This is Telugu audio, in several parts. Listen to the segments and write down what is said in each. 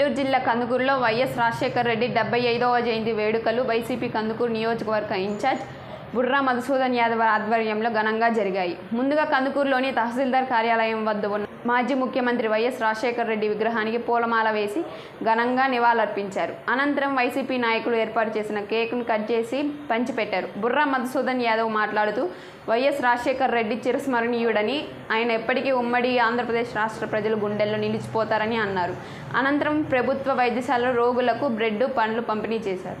నెల్లూరు జిల్లా కందుకూరులో వైఎస్ రాజశేఖర రెడ్డి డెబ్బై ఐదవ జయంతి వేడుకలు వైసీపీ కందుకూరు నియోజకవర్గ ఇన్ఛార్జ్ బుర్రా మధుసూదన్ యాదవ్ ఆధ్వర్యంలో ఘనంగా జరిగాయి. ముందుగా కందుకూరులోని తహసీల్దార్ కార్యాలయం వద్ద ఉన్న మాజీ ముఖ్యమంత్రి వైఎస్ రాజశేఖర రెడ్డి విగ్రహానికి పూలమాల వేసి ఘనంగా నివాళులర్పించారు. అనంతరం వైసీపీ నాయకులు ఏర్పాటు చేసిన కేక్ను కట్ చేసి పంచిపెట్టారు. బుర్రా మధుసూదన్ యాదవ్ మాట్లాడుతూ వైఎస్ రాజశేఖర రెడ్డి చిరస్మరణీయుడని ఆయన ఎప్పటికీ ఉమ్మడి ఆంధ్రప్రదేశ్ రాష్ట్ర ప్రజలు గుండెల్లో నిలిచిపోతారని అన్నారు. అనంతరం ప్రభుత్వ వైద్యశాలలో రోగులకు బ్రెడ్ పండ్లు పంపిణీ చేశారు.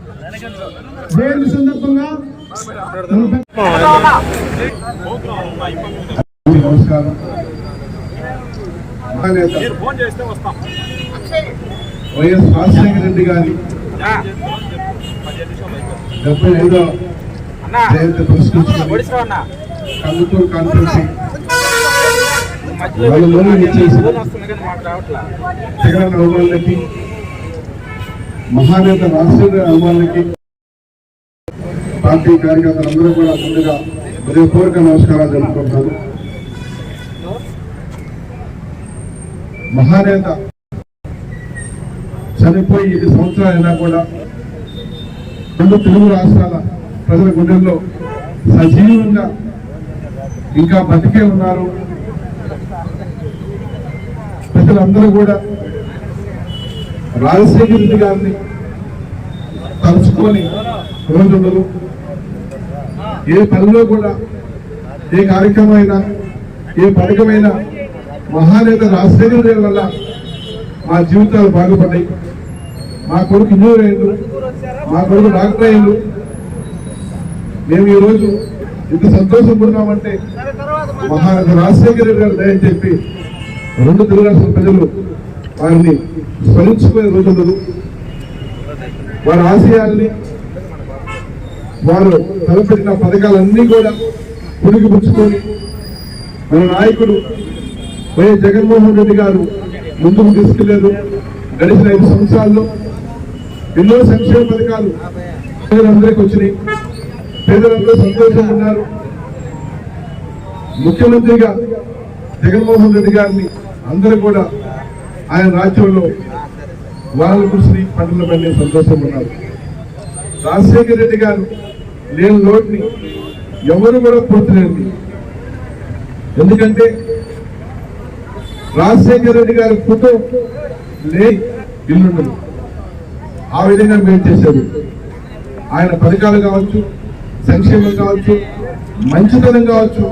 వైఎస్ఆర్ సందర్భంగా? నమస్కారం. వైఎస్ రాజశేఖర రెడ్డి గారి డెబ్బై ఐదో జయంతి పురస్కరించుకుని కందుకూరు కాన్ఫరెన్సింగ్ వాళ్ళ ఇచ్చేసి అవమానాలకి మహానేత రాజశేఖర అభిమానులకి పార్టీ కార్యకర్తలందరూ కూడా ముందుగా హృదయపూర్వక నమస్కారాలు జరుపుకుంటున్నాను మహానేత చనిపోయి ఐదు సంవత్సరాలైనా కూడా రెండు తెలుగు రాష్ట్రాల ప్రజల గుండెల్లో సజీవంగా ఇంకా బతికే ఉన్నారు. ప్రజలందరూ కూడా రాజశేఖర రెడ్డి గారిని తలుచుకొని రోజుండదు. ఏ పనిలో కూడా ఏ కార్యక్రమమైనా ఏ పథకమైనా మహానేత రాజశేఖర రెడ్డి వల్ల మా జీవితాలు బాగుపడ్డాయి. మా కొడుకు ఇంజనీర్ అయ్యిండు మా కొడుకు డాక్టర్ అయ్యిండు. మేము ఈరోజు ఇంత సంతోషపడున్నామంటే మహానేత రాజశేఖర రెడ్డి గారు దయని చెప్పి రెండు తెలుగు రాష్ట్ర ప్రజలు వారిని స్మరించుకునే రోజులు వారి ఆశయాల్ని వారు తలపెట్టిన పథకాలన్నీ కూడా పుణికిపుచ్చుకొని మన నాయకుడు వైఎస్ జగన్మోహన్ రెడ్డి గారు ముందుకు తీసుకెళ్ళారు. గడిచిన ఐదు సంవత్సరాల్లో ఎన్నో సంక్షేమ పథకాలు పేదలందరికీ వచ్చినాయి. పేదలందరూ సంతోషంగా ఉన్నారు. ముఖ్యమంత్రిగా జగన్మోహన్ రెడ్డి గారిని అందరూ కూడా ఆయన రాజ్యంలో వాళ్ళకు శ్రీ పంటల పండి సంతోషం ఉన్నారు. రాజశేఖర రెడ్డి గారు లేని లోటుని ఎవరు కూడా పూర్తిలేదు ఎందుకంటే రాజశేఖర రెడ్డి గారి ఫోటో లేని ఇల్లుండదు. ఆ విధంగా మేము చేశారు. ఆయన పథకాలు కావచ్చు సంక్షేమం కావచ్చు మంచితనం కావచ్చు.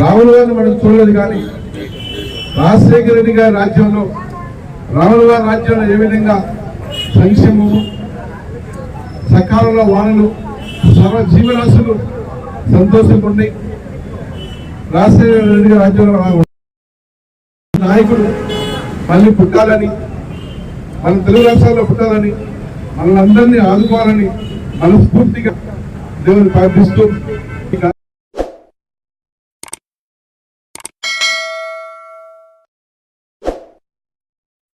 రాములు గారిని మనం చూడలేదు కానీ రాజశేఖర రెడ్డి గారి రాజ్యంలో రాముల గారి రాజ్యంలో ఏ విధంగా సంక్షేమము సకాలంలో వానలు సర్వ జీవరాశులు సంతోషంగా రాజశేఖర రెడ్డి గారి రాజ్యంలో నాయకుడు మళ్ళీ పుట్టాలని మన తెలుగు రాష్ట్రాల్లో పుట్టాలని మనల్ని అందరినీ ఆదుకోవాలని మనస్ఫూర్తిగా దేవుని ప్రార్థిస్తూ